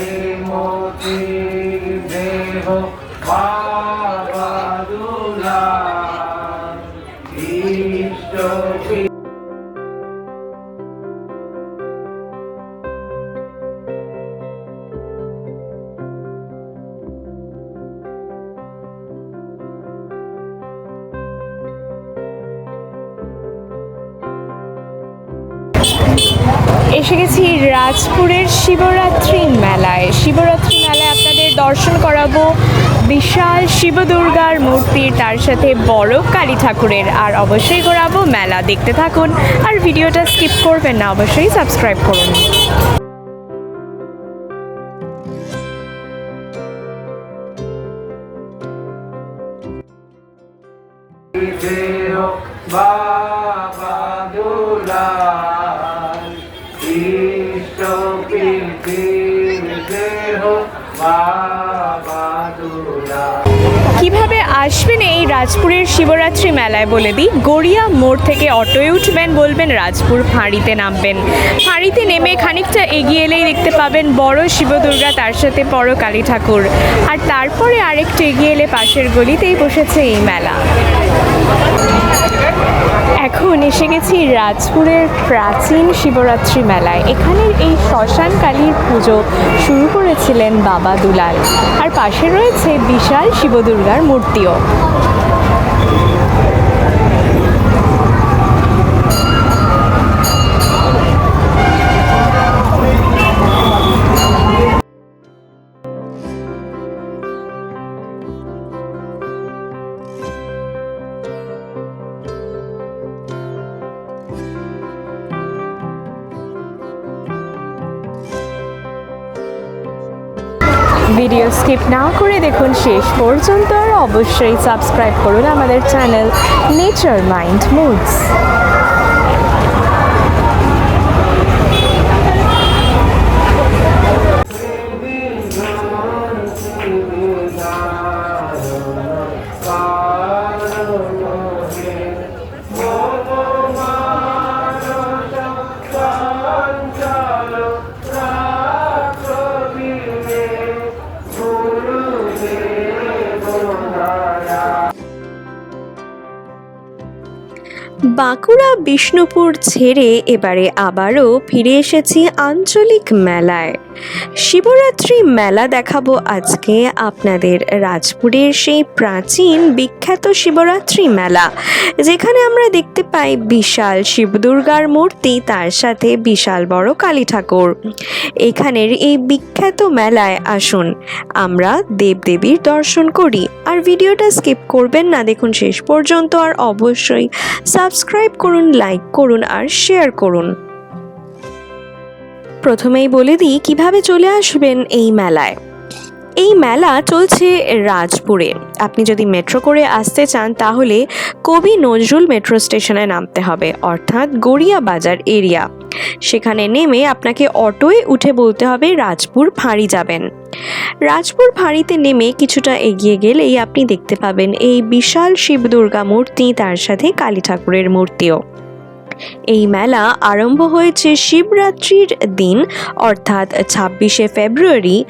বিমতি দেহ বাবা এসে গেছি রাজপুরের শিবরাত্রি মেলায়। শিবরাত্রি মেলায় আপনাদের দর্শন করাবো বিশাল শিবদুর্গার মূর্তির তার সাথে বড় কালী ঠাকুরের। আর অবশ্যই ঘোরাবো মেলা। দেখতে থাকুন। আর ভিডিওটা স্কিপ করবেন না, অবশ্যই সাবস্ক্রাইব করুন। রাজপুরের শিবরাত্রি মেলায় বলে দিই, গড়িয়া মোড় থেকে অটোয় উঠবেন, বলবেন রাজপুর ফাঁড়িতে নামবেন। ফাঁড়িতে নেমে খানিকটা এগিয়ে এলেই দেখতে পাবেন বড় শিবদুর্গা, তার সাথে বড় কালী ঠাকুর। আর তারপরে আরেকটু এগিয়ে এলে পাশের গলিতেই বসেছে এই মেলা। এখন এসে গেছি রাজপুরের প্রাচীন শিবরাত্রি মেলায়। এখানের এই শ্মশান কালীর পুজো শুরু করেছিলেন বাবা দুলাল। আর পাশে রয়েছে বিশাল শিবদুর্গার মূর্তিও। ভিডিও স্কিপ না করে দেখুন শেষ পর্যন্ত আর অবশ্যই সাবস্ক্রাইব করুন আমাদের channel nature mind moods Bankura, Bishnupur ছেড়ে এবারে আবারও ফিরে এসেছি আঞ্চলিক মেলায়। শিবরাত্রি মেলা দেখাবো আজকে আপনাদের রাজপুরের সেই প্রাচীন বিখ্যাত শিবরাত্রি মেলা, যেখানে আমরা দেখতে পাই বিশাল শিবদুর্গার মূর্তি, তার সাথে বিশাল বড় কালী ঠাকুর। এখানের এই বিখ্যাত মেলায় আসুন, আমরা দেবদেবীর দর্শন করি। আর ভিডিওটা স্কিপ করবেন না, দেখুন শেষ পর্যন্ত, আর অবশ্যই সাবস্ক্রাইব করুন লাইক করুন আর শেয়ার করুন। প্রথমেই বলে দিই কীভাবে চলে আসবেন এই মেলায়? এই মেলা চলছে রাজপুরে। আপনি যদি মেট্রো করে আসতে চান, তাহলে কবি নজরুল মেট্রো স্টেশনে নামতে হবে, অর্থাৎ গড়িয়া বাজার এরিয়া সেখানে নেমে আপনাকে অটোয় উঠে বলতে হবে, রাজপুর ফাঁড়ি যাবেন। রাজপুর ফাঁড়িতে নেমে কিছুটা এগিয়ে গেলেই আপনি দেখতে পাবেন এই বিশাল শিব দুর্গা মূর্তি, তার সাথে কালী ঠাকুরের মূর্তিও। এই মেলা আরম্ভ হয়েছে শিবরাত্রির দিন, অর্থাৎ ছাব্বিশে ফেব্রুয়ারি,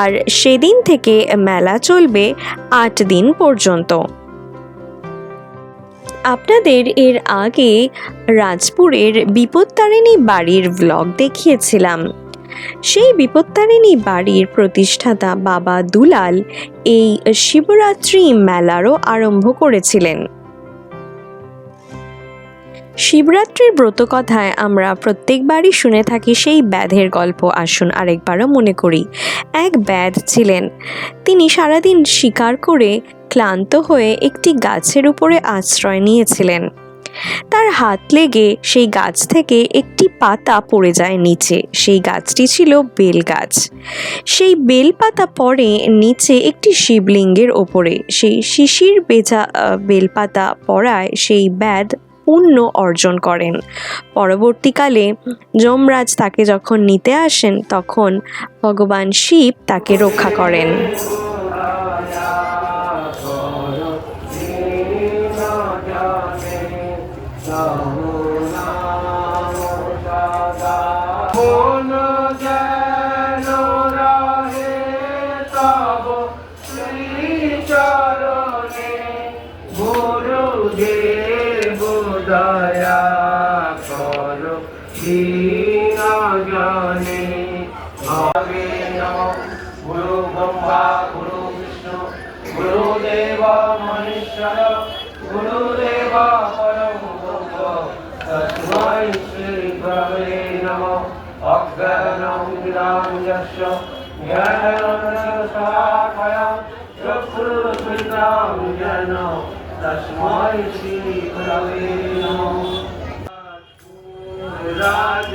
আর সেদিন থেকে মেলা চলবে আট দিন পর্যন্ত। আপনাদের এর আগে রাজপুরের বিপত্তারিণী বাড়ির ব্লগ দেখিয়েছিলাম। সেই বিপত্তারিণী বাড়ির প্রতিষ্ঠাতা বাবা দুলাল এই শিবরাত্রি মেলারও আরম্ভ করেছিলেন। শিবরাত্রির ব্রতকথায় আমরা প্রত্যেকবারই শুনে থাকি সেই ব্যাধের গল্প। আসুন আরেকবারও মনে করি। এক ব্যাধ ছিলেন। তিনি সারাদিন শিকার করে ক্লান্ত হয়ে একটি গাছের উপরে আশ্রয় নিয়েছিলেন। তার হাত লেগে সেই গাছ থেকে একটি পাতা পড়ে যায় নিচে। সেই গাছটি ছিল বেল গাছ। সেই বেল পাতা পড়ে নিচে একটি শিবলিঙ্গের ওপরে। সেই শিশির বেচা বেলপাতা পড়ায় সেই ব্যাধ পুণ্য অর্জন করেন। পরবর্তীকালে যমরাজ তাকে যখন নিতে আসেন, তখন ভগবান শিব তাকে রক্ষা করেন। অজ্ঞানং বিরাঞ্জস্য জ্ঞানঞ্জনশলাকয়া চক্ষুর্মিলিतं জ্ঞান তস্मै শ্রী গুরবে নমঃ রাজ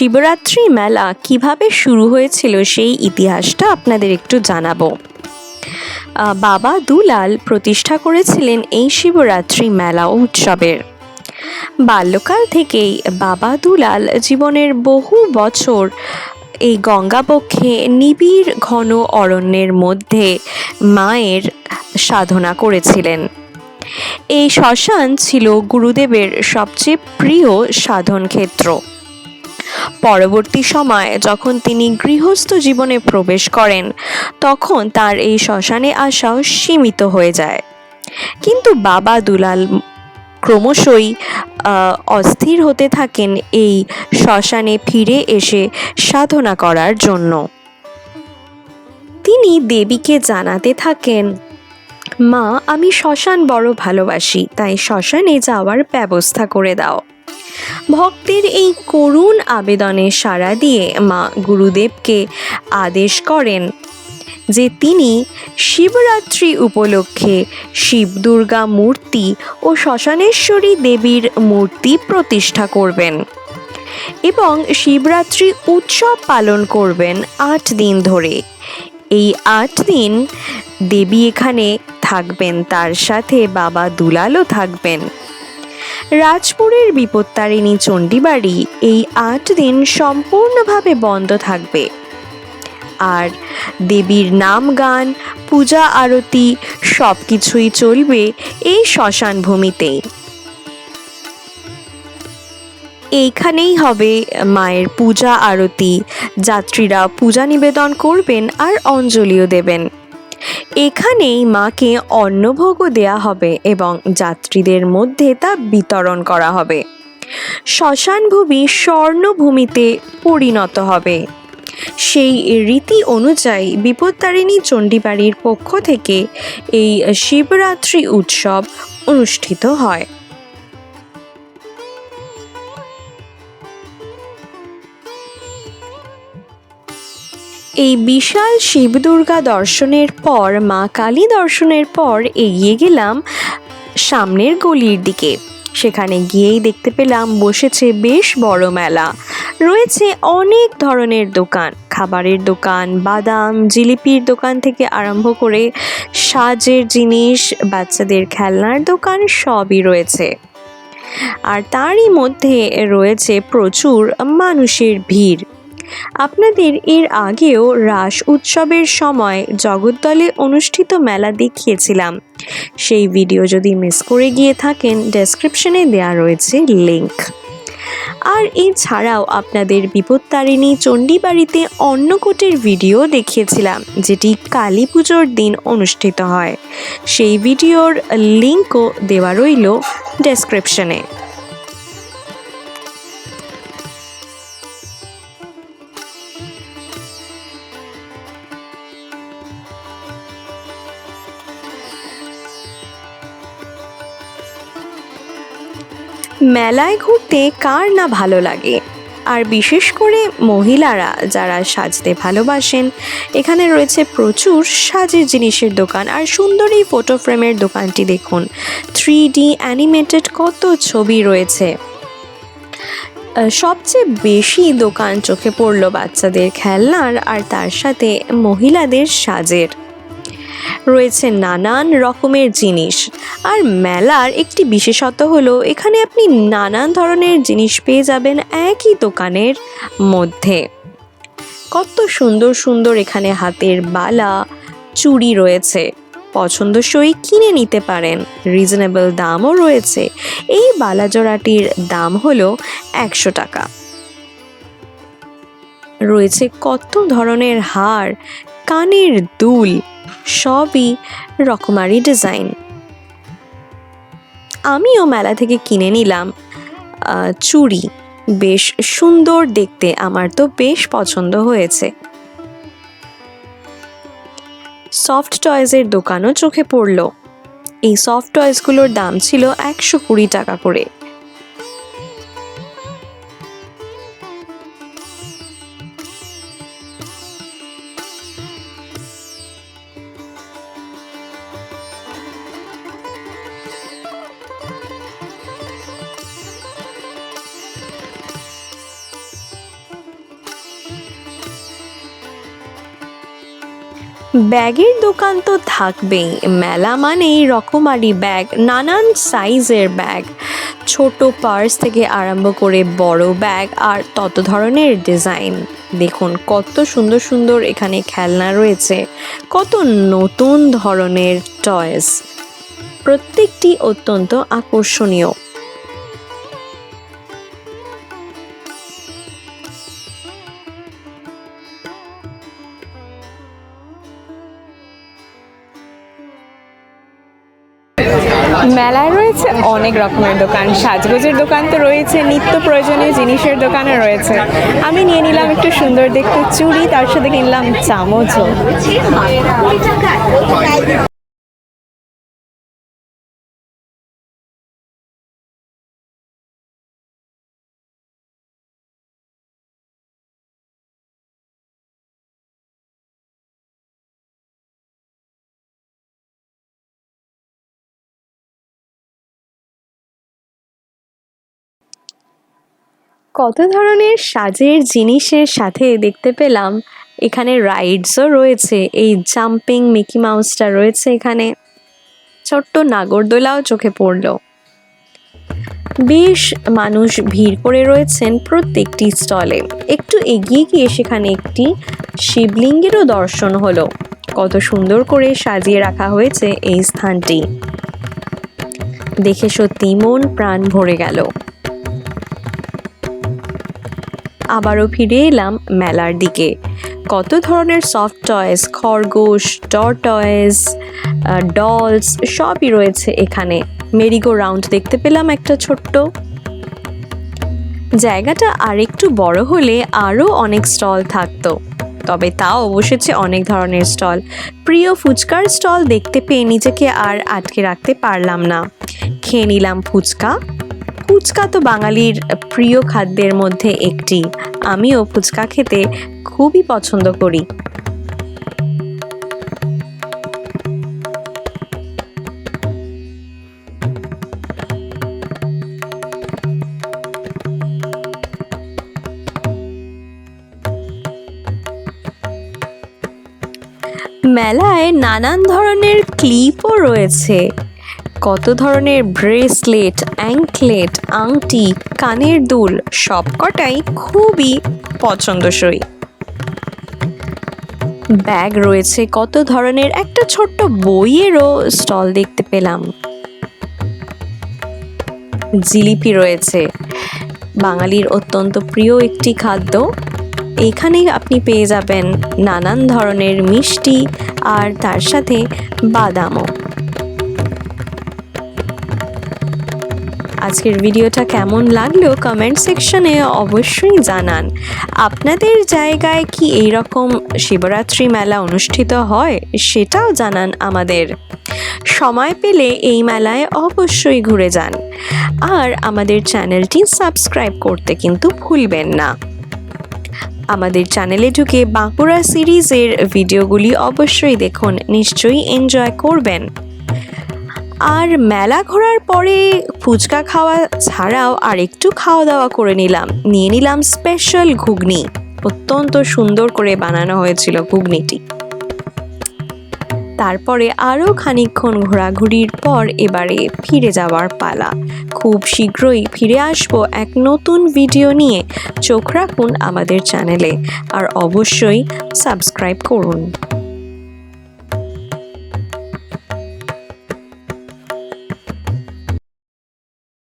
শিবরাত্রি মেলা কীভাবে শুরু হয়েছিল সেই ইতিহাসটা আপনাদের একটু জানাব। বাবা দুলাল প্রতিষ্ঠা করেছিলেন এই শিবরাত্রি মেলা উৎসবের। বাল্যকাল থেকেই বাবা দুলাল জীবনের বহু বছর এই গঙ্গাবক্ষে নিবিড় ঘন অরণ্যের মধ্যে মায়ের সাধনা করেছিলেন। এই শ্মশান ছিল গুরুদেবের সবচেয়ে প্রিয় সাধন ক্ষেত্র পরবর্তী সময়ে যখন তিনি গৃহস্থ জীবনে প্রবেশ করেন, তখন তার এই শ্মশানে আসাও সীমিত হয়ে যায়। কিন্তু বাবা দুলাল ক্রমশই অস্থির হতে থাকেন এই শ্মশানে ফিরে এসে সাধনা করার জন্য। তিনি দেবীকে জানাতে থাকেন, মা, আমি শ্মশান বড় ভালোবাসি, তাই শ্মশানে যাওয়ার ব্যবস্থা করে দাও। ভক্তের এই করুণ আবেদনে সাড়া দিয়ে মা গুরুদেবকে আদেশ করেন যে তিনি শিবরাত্রি উপলক্ষে শিব দুর্গা মূর্তি ও শ্মশানেশ্বরী দেবীর মূর্তি প্রতিষ্ঠা করবেন এবং শিবরাত্রি উৎসব পালন করবেন আট দিন ধরে। এই আট দিন দেবী এখানে থাকবেন, তার সাথে বাবা দুলালও থাকবেন। রাজপুরের বিপত্তারিণী চণ্ডীবাড়ি এই আট দিন সম্পূর্ণভাবে বন্ধ থাকবে। আর দেবীর নাম গান, পূজা আরতি সব কিছুই চলবে এই শ্মশান ভূমিতেই। এইখানেই হবে মায়ের পূজা আরতি। যাত্রীরা পূজা নিবেদন করবেন আর অঞ্জলিও দেবেন। এখানেই মাকে অন্নভোগও দেয়া হবে এবং যাত্রীদের মধ্যে তা বিতরণ করা হবে। শ্মশানভূমি স্বর্ণভূমিতে পরিণত হবে। সেই রীতি অনুযায়ী বিপত্তারিণী চণ্ডীবাড়ির পক্ষ থেকে এই শিবরাত্রি উৎসব অনুষ্ঠিত হয়। এই বিশাল শিব দুর্গা দর্শনের পর, মা কালী দর্শনের পর এগিয়ে গেলাম সামনের গলির দিকে। সেখানে গিয়েই দেখতে পেলাম বসেছে বেশ বড় মেলা। রয়েছে অনেক ধরনের দোকান, খাবারের দোকান, বাদাম, জিলিপির দোকান থেকে আরম্ভ করে সাজের জিনিস, বাচ্চাদের খেলনার দোকান সবই রয়েছে। আর তারই মধ্যে রয়েছে প্রচুর মানুষের ভিড়। আপনাদের এর আগেও রাস উৎসবের সময় জগদ্দলে অনুষ্ঠিত মেলা দেখিয়েছিলাম। সেই ভিডিও যদি মিস করে গিয়ে থাকেন ডেসক্রিপশনে দেওয়া রয়েছে লিংক আর এছাড়াও আপনাদের বিপত্তারিণী চণ্ডীবাড়িতে অন্নকূটের ভিডিও দেখিয়েছিলাম, যেটি কালী পুজোর দিন অনুষ্ঠিত হয়। সেই ভিডিওর লিঙ্কও দেওয়া রইল ডেসক্রিপশনে মেলায় ঘুরতে কার না ভালো লাগে? আর বিশেষ করে মহিলারা যারা সাজতে ভালোবাসেন, এখানে রয়েছে প্রচুর সাজের জিনিসের দোকান। আর সুন্দর এই ফটো ফ্রেমের দোকানটি দেখুন। থ্রি ডি অ্যানিমেটেড কত ছবি রয়েছে। সবচেয়ে বেশি দোকান চোখে পড়ল বাচ্চাদের খেলনার আর তার সাথে মহিলাদের সাজের। রয়েছে নানান রকমের জিনিস। আর মেলার একটি বিশেষত্ব হলো, এখানে আপনি নানান ধরনের জিনিস পেয়ে যাবেন একই দোকানের মধ্যে। কত সুন্দর সুন্দর এখানে হাতের বালা, চুড়ি রয়েছে। পছন্দসই কিনে নিতে পারেন। রিজনেবল দামও রয়েছে। এই বালাজোড়াটির দাম হলো একশো টাকা। রয়েছে কত ধরনের হার কানের দুল, সবই রকমারি ডিজাইন। আমিও মেলা থেকে কিনে নিলাম চুড়ি। বেশ সুন্দর দেখতে, আমার তো বেশ পছন্দ হয়েছে। সফট টয়েজের দোকানও চোখে পড়ল। এই সফট টয়েসগুলোর দাম ছিল একশো কুড়ি টাকা করে। ব্যাগের দোকান তো থাকবেই। মেলা মানেই রকমারি ব্যাগ, নানান সাইজের ব্যাগ। ছোট পার্স থেকে আরম্ভ করে বড় ব্যাগ আর তত ধরনের ডিজাইন। দেখুন কত সুন্দর সুন্দর এখানে খেলনা রয়েছে। কত নতুন ধরনের টয়েস। প্রত্যেকটি অত্যন্ত আকর্ষণীয়। মেলায় রয়েছে অনেক রকমের দোকান। সাজগোজের দোকান তো রয়েছে, নিত্য প্রয়োজনীয় জিনিসের দোকানও রয়েছে। আমি নিয়ে নিলাম একটু সুন্দর দেখতে চুড়ি, তার সাথে কিনলাম চামচও। কত ধরনের সাজের জিনিসের সাথে দেখতে পেলাম। এখানে রাইডসও রয়েছে, এই জাম্পিং মিকি মাউসটা রয়েছে এখানে। ছোট্ট নাগরদোলাও চোখে পড়ল। বেশ মানুষ ভিড় করে রয়েছেন প্রত্যেকটি স্টলে একটু এগিয়ে গিয়ে সেখানে একটি শিবলিঙ্গেরও দর্শন হলো। কত সুন্দর করে সাজিয়ে রাখা হয়েছে এই স্থানটি। দেখে সত্যি মন প্রাণ ভরে গেল। আবারও ফিরে এলাম মেলার দিকে। কত ধরনের সফট টয়েস খরগোশ টয়েস ডলস সবই রয়েছে এখানে। মেরিগো রাউন্ড দেখতে পেলাম একটা ছোট্ট। জায়গাটা আরেকটু বড় হলে আরও অনেক স্টল থাকতো। তবে তাও বসেছে অনেক ধরনের স্টল প্রিয় ফুচকার স্টল দেখতে পেয়ে নিজেকে আর আটকে রাখতে পারলাম না। খেয়ে নিলাম ফুচকা। ফুচকা তো বাঙালির প্রিয় খাদ্যের মধ্যে একটি। আমিও ফুচকা খেতে খুবই পছন্দ করি। মেলায় নানান ধরনের ক্লিপও রয়েছে। কত ধরনের ব্রেসলেট অ্যাঙ্কলেট আংটি, কানের দুল সবকটাই খুবই পছন্দসই। ব্যাগ রয়েছে কত ধরনের? একটা ছোট্ট বইয়েরও স্টল দেখতে পেলাম। জিলিপি রয়েছে। বাঙালির অত্যন্ত প্রিয় একটি খাদ্য। এখানে আপনি পেয়ে যাবেন নানান ধরনের মিষ্টি আর তার সাথে বাদামও। আজকের ভিডিওটা কেমন লাগল কমেন্ট সেকশনে অবশ্যই জানান। আপনাদের জায়গায় কি এই রকম শিবরাত্রি মেলা অনুষ্ঠিত হয় সেটাও জানান আমাদের। সময় পেলে এই মেলায় অবশ্যই ঘুরে যান। আর আমাদের চ্যানেলটি সাবস্ক্রাইব করতে কিন্তু ভুলবেন না। আমাদের চ্যানেলে ঢুকে বাঁকুড়া সিরিজের ভিডিওগুলি অবশ্যই দেখুন, নিশ্চয়ই এনজয় করবেন। আর মেলা ঘোরার পরে ফুচকা খাওয়া ছাড়াও আর একটু খাওয়া দাওয়া করে নিলাম। নিয়ে নিলাম স্পেশাল ঘুগনি। অত্যন্ত সুন্দর করে বানানো হয়েছিল ঘুগনিটি। তারপরে আরও খানিকক্ষণ ঘোরাঘুরির পর এবারে ফিরে যাওয়ার পালা। খুব শীঘ্রই ফিরে আসব এক নতুন ভিডিও নিয়ে। চোখ রাখুন আমাদের চ্যানেলে। আর অবশ্যই সাবস্ক্রাইব করুন।